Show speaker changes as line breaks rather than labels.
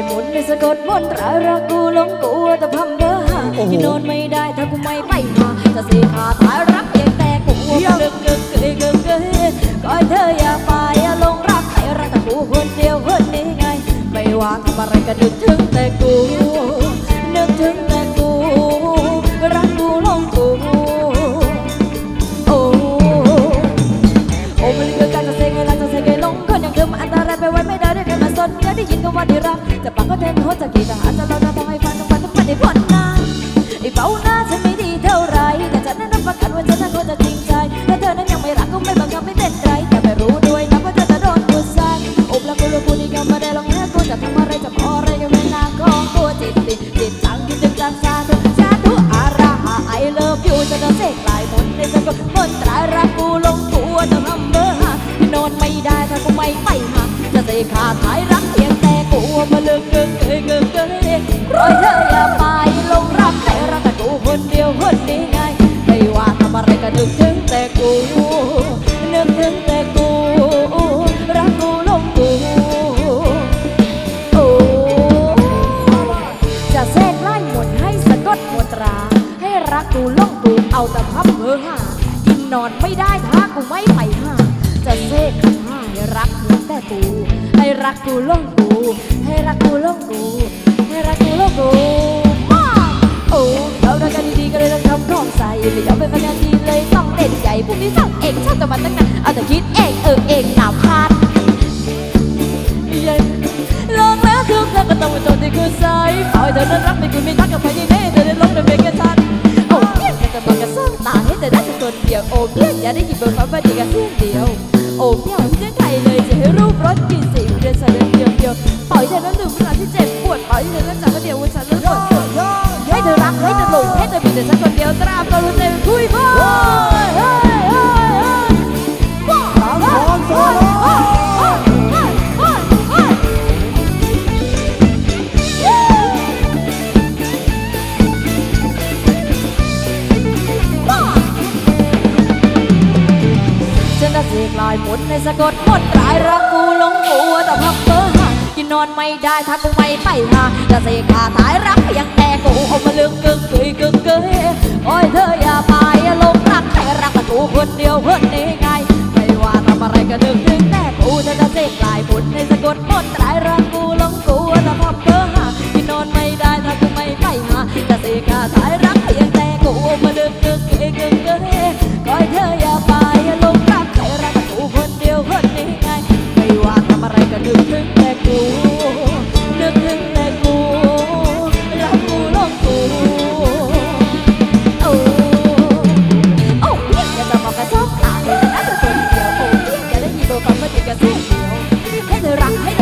ายมนในสะกดมนตรารักกูหลงกูแต่พำเด้อหา
โอ้โห
ที่นอนไม่ได้ถ้ากูไม่ไปหาจะเสียขาตายรักเพียงแต่กูเกึกกึกเกยกึกเกยก็ให้เธออย่าไปอย่าลงรักใครรักแต่กูคนเดียวคนนี้ไง ไม่ว่าทำอะไรก็นึกถึงแต่กูนึกถึงแต่กู รักกูหลงกูโอ้โอ้มันคือการจะเซงไงล่ะจะเซงไงลงคนอย่างเธอมาอันตรายไปไว้ไม่ได้ด้วยกันมาสนอยากได้ยินคำว่าที่รัก แต่ปากก็เทนหัวจะกี่ทหารจะรอจะต้องให้ฟังทุกวันทุกวันในพ้นหน้าไอ้เบ้าหน้าฉันไม่ดีเท่าไรแต่ฉันนั้นรับประกันว่าฉันนั้นควรจะจริงใจถ้าเธอนั้นยังไม่รักก็ไม่บังคับไม่เป็นไรแต่ไม่รู้ด้วยนะว่าเธอจะโดนกูใส่โอบลกูรู้กูนี่ก็ไม่ได้ลองแค่กูจะทำอะไรจะพออะไรก็ไม่น่าของกูจิตติดจิตจังจิตจังจังสาธุสาธุอาราไอเลิฟยูจะเดินเสกลายมนต์ในสะกดมนตรารักกูลงกูจะทำเบอร์หาที่นอนไม่ได้ถ้ากูไม่ไปหาจะเสกขาดหายรัก มาเลิกเกินเกินเกินเกินรอยเธออย่าไปลงรักแต่รักแต่กูคนเดียวคนนี้ไง ไม่ว่าทำอะไรก็นึกถึงแต่กูนึกถึงแต่กูรักกูลงกูโอ้จะเสกไล่หมนต์ให้สะกดมนตรา ให้รักกูล่องกูเอาแต่พับเบอหากินนอนไม่ได้ถ้ากูไม่ไปหาจะเสกคำให้รัก รักกูล่องกู ให้รักกูล่องกู ให้รักกูล่องกูมาโอ้เรารักกันดีๆก็เลยต้องทำของใส่ไม่ยอมเป็นคะแนนดีเลยต้องเล่นใหญ่พวกนี้สั่งเองชอบแต่มันตั้งนานเอาแต่คิดเองเออเองหนาวพลาดเย็นลองแล้วทุกครั้งก็ต้องมาจนที่คือสายปล่อยเธอนั้นรักไม่คุณไม่ทักกับใครที่ไหนเธอได้ลงในเพลงกันทันโอ้เพี้ยนกันจะบอกกันสร้างตาให้เธอได้แค่คนเดียวโอ้เพี้ยนอย่าได้หยิบเบอร์เขาไปดีกันเพียงเดียวโอ้เพี้ยน จ็บปวดปล่อยเธอนั้นจากก็เดียววันฉันรู้สึกให้เธอรักให้เธอหลงให้เธอมีแต่ฉันคนเดียวตราบก็รู้ใจคุยพ่อั
น
จะเสกลายมนในสะกดมนตรายรักกูลงกูแต่พับเบอร์ นอนไม่ได้ถ้ากูไม่ไปหาจะเสกขาทายรักยังแต่กูเอามาลึกกึกเกยกึกเกยโอ้ยเธออย่าไปอย่าหลงรักใครรักแต่กูคนเดียวคนนี้ไง ไม่ว่าทำอะไรก็นึกถึงแต่กูเธอจะเสกลายบุญในสะกดมนต์ตรายรัก ให้เธอรักให้